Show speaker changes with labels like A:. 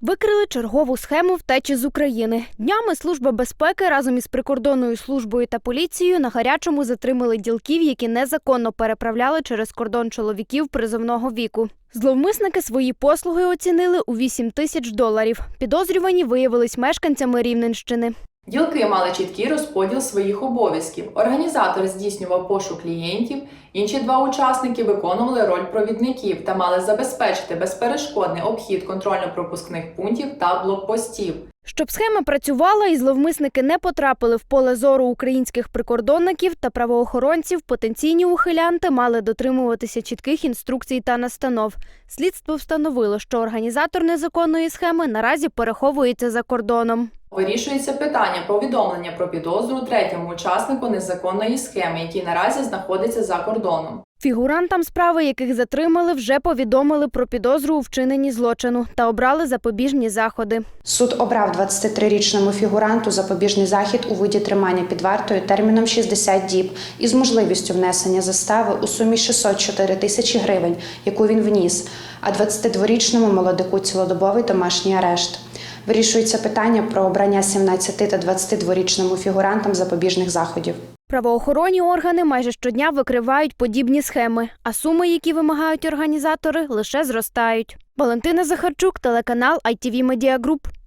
A: Викрили чергову схему втечі з України. Днями Служба безпеки разом із прикордонною службою та поліцією на гарячому затримали ділків, які незаконно переправляли через кордон чоловіків призовного віку. Зловмисники свої послуги оцінили у 8 тисяч доларів. Підозрювані виявились мешканцями Рівненщини.
B: Ділки мали чіткий розподіл своїх обов'язків. Організатор здійснював пошук клієнтів, інші два учасники виконували роль провідників та мали забезпечити безперешкодний обхід контрольно-пропускних пунктів та блокпостів.
A: Щоб схема працювала і зловмисники не потрапили в поле зору українських прикордонників та правоохоронців, потенційні ухилянти мали дотримуватися чітких інструкцій та настанов. Слідство встановило, що організатор незаконної схеми наразі переховується за кордоном.
B: Вирішується питання повідомлення про підозру третьому учаснику незаконної схеми, який наразі знаходиться за кордоном.
A: Фігурантам справи, яких затримали, вже повідомили про підозру у вчиненні злочину та обрали запобіжні заходи.
C: Суд обрав 23-річному фігуранту запобіжний захід у виді тримання під вартою терміном 60 діб із можливістю внесення застави у сумі 604 тисячі гривень, яку він вніс, а 22-річному молодику цілодобовий домашній арешт. Вирішується питання про обрання 17 та 22-річному фігурантам запобіжних заходів.
A: Правоохоронні органи майже щодня викривають подібні схеми, а суми, які вимагають організатори, лише зростають. Валентина Захарчук, телеканал ITV Media Group.